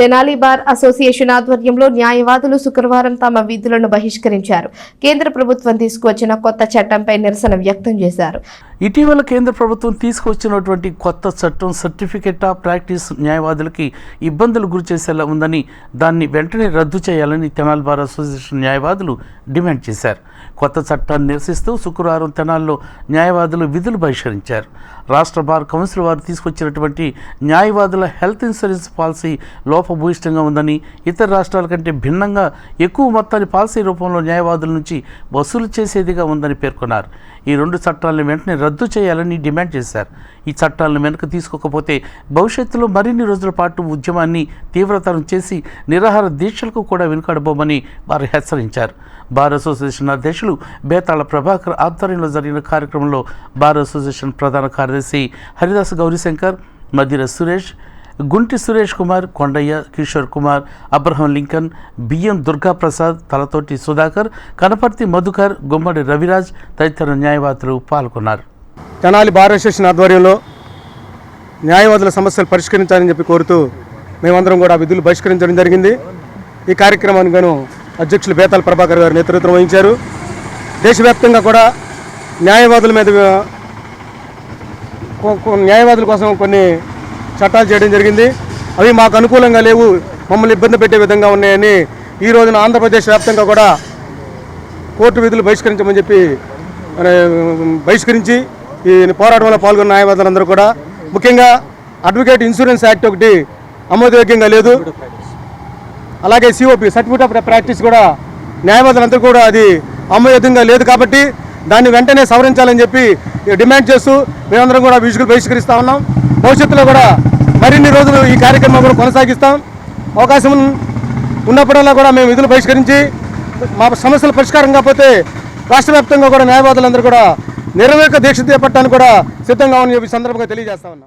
Tenali bar association ఆధ్వర్యంలో న్యాయవాదులు శుక్రవారం తమ విధులను బహిష్కరించారు. కేంద్ర ప్రభుత్వం తీసుకువచ్చిన కొత్త చట్టంపై నిరసన వ్యక్తం చేశారు. ఇటీవల కేంద్ర ప్రభుత్వం తీసుకువచ్చినటువంటి కొత్త చట్టం సర్టిఫికెట్ ఆఫ్ ప్రాక్టీస్ న్యాయవాదులకి ఇబ్బందులు గురిచేసేలా ఉందని దాన్ని వెంటనే రద్దు చేయాలని తెనాల్ బార్ అసోసియేషన్ న్యాయవాదులు డిమాండ్ చేశారు. కొత్త చట్టాన్ని నిరసిస్తూ శుక్రవారం తెనాల్లో న్యాయవాదులు విధులు బహిష్కరించారు. రాష్ట్ర బార్ కౌన్సిల్ వారు తీసుకొచ్చినటువంటి న్యాయవాదుల హెల్త్ ఇన్సూరెన్స్ పాలసీ లోపభూయిష్టంగా ఉందని ఇతర రాష్ట్రాల కంటే భిన్నంగా ఎక్కువ మొత్తాన్ని పాలసీ రూపంలో న్యాయవాదుల నుంచి వసూలు చేసేదిగా ఉందని పేర్కొన్నారు. ఈ రెండు చట్టాలను వెంటనే రద్దు చేయాలని డిమాండ్ చేశారు. ఈ చట్టాలను వెనక్కి తీసుకోకపోతే భవిష్యత్తులో మరిన్ని రోజుల పాటు ఉద్యమాన్ని తీవ్రతరం చేసి నిరాహార దీక్షలకు కూడా వెనుకడబోమని వారు హెచ్చరించారు. బార్ అసోసియేషన్ అధ్యక్షులు బేతాళ ప్రభాకర్ ఆధ్వర్యంలో జరిగిన కార్యక్రమంలో బార్ అసోసియేషన్ ప్రధాన కార్యదర్శి హరిదాస్ గౌరీశంకర్ మదిర సురేష్ గుంటి సురేష్ కుమార్ కొండయ్య కిషోర్ కుమార్ అబ్రహం లింకన్ బియ్యం దుర్గాప్రసాద్ తలతోటి సుధాకర్ కనపర్తి మధుకర్ గుమ్మడి రవిరాజ్ తదితర న్యాయవాదులు పాల్గొన్నారు. తెనాలి బార్ అసోసియేషన్ ఆధ్వర్యంలో న్యాయవాదుల సమస్యలు పరిష్కరించాలని చెప్పి కోరుతూ మేమందరం కూడా విధులు బహిష్కరించడం జరిగింది. ఈ కార్యక్రమానికి గాను అధ్యక్షులు బేతాల ప్రభాకర్ గారు నేతృత్వం వహించారు. దేశవ్యాప్తంగా కూడా న్యాయవాదుల మీద న్యాయవాదుల కోసం కొన్ని చట్టాలు చేయడం జరిగింది. అవి మాకు అనుకూలంగా లేవు మమ్మల్ని ఇబ్బంది పెట్టే విధంగా ఉన్నాయని ఈ రోజున ఆంధ్రప్రదేశ్ వ్యాప్తంగా కూడా కోర్టు విధులు బహిష్కరించమని చెప్పి బహిష్కరించి ఈ పోరాటంలో పాల్గొన్న న్యాయవాదులందరూ కూడా ముఖ్యంగా అడ్వకేట్ ఇన్సూరెన్స్ యాక్ట్ ఒకటి ఆమోదయోగ్యంగా లేదు. అలాగే సిఓపి సర్టిఫికేట్ ఆఫ్ ప్రాక్టీస్ కూడా న్యాయవాదులందరూ కూడా అది ఆమోదయోగ్యంగా లేదు కాబట్టి దాన్ని వెంటనే సవరించాలని చెప్పి డిమాండ్ చేస్తూ మేమందరం కూడా విజు బహిష్కరిస్తూ ఉన్నాం. భవిష్యత్తులో కూడా మరిన్ని రోజులు ఈ కార్యక్రమం కూడా కొనసాగిస్తాం. అవకాశం ఉన్నప్పుడల్లా కూడా మేము విధులు బహిష్కరించి మా సమస్యల పరిష్కారం కాకపోతే రాష్ట్ర వ్యాప్తంగా కూడా న్యాయవాదులందరూ కూడా నిరవేక దీక్ష చేపట్టడానికి కూడా సిద్ధంగా ఉన్న సందర్భంగా తెలియజేస్తా ఉన్నా.